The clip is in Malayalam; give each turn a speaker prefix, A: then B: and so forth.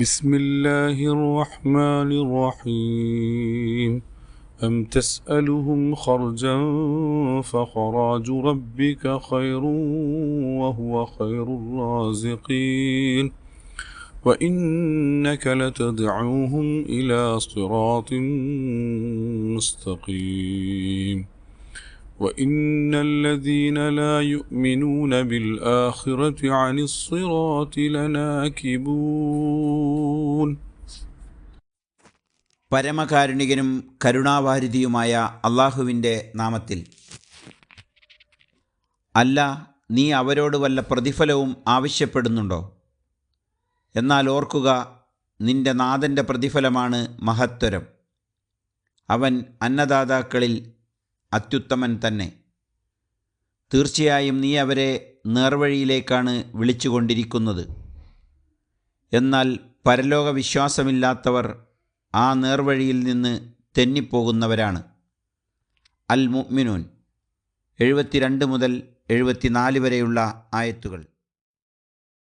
A: بسم الله الرحمن الرحيم. أم تسألهم خرجا فخراج ربك خير وهو خير الرازقين. وإنك لتدعوهم إلى صراط مستقيم. وإن الذين لا يؤمنون بالآخرة عن الصراط لناكبون
B: പരമകാരുണികനും കരുണാവാരിധിയുമായ അള്ളാഹുവിൻ്റെ നാമത്തിൽ അല്ല നീ അവരോട് വല്ല പ്രതിഫലവും ആവശ്യപ്പെടുന്നുണ്ടോ എന്നാൽ ഓർക്കുക നിന്റെ നാഥൻ്റെ പ്രതിഫലമാണ് മഹത്വരം അവൻ അന്നദാതാക്കളിൽ അത്യുത്തമൻ തന്നെ. തീർച്ചയായും നീ അവരെ നേർവഴിയിലേക്കാണ് വിളിച്ചുകൊണ്ടിരിക്കുന്നത്. എന്നാൽ പരലോക വിശ്വാസമില്ലാത്തവർ ആ നേർവഴിയിൽ നിന്ന് തെന്നിപ്പോകുന്നവരാണ്. അൽ മുഅ്മിനൂൻ എഴുപത്തിരണ്ട് മുതൽ എഴുപത്തിനാല് വരെയുള്ള ആയത്തുകൾ.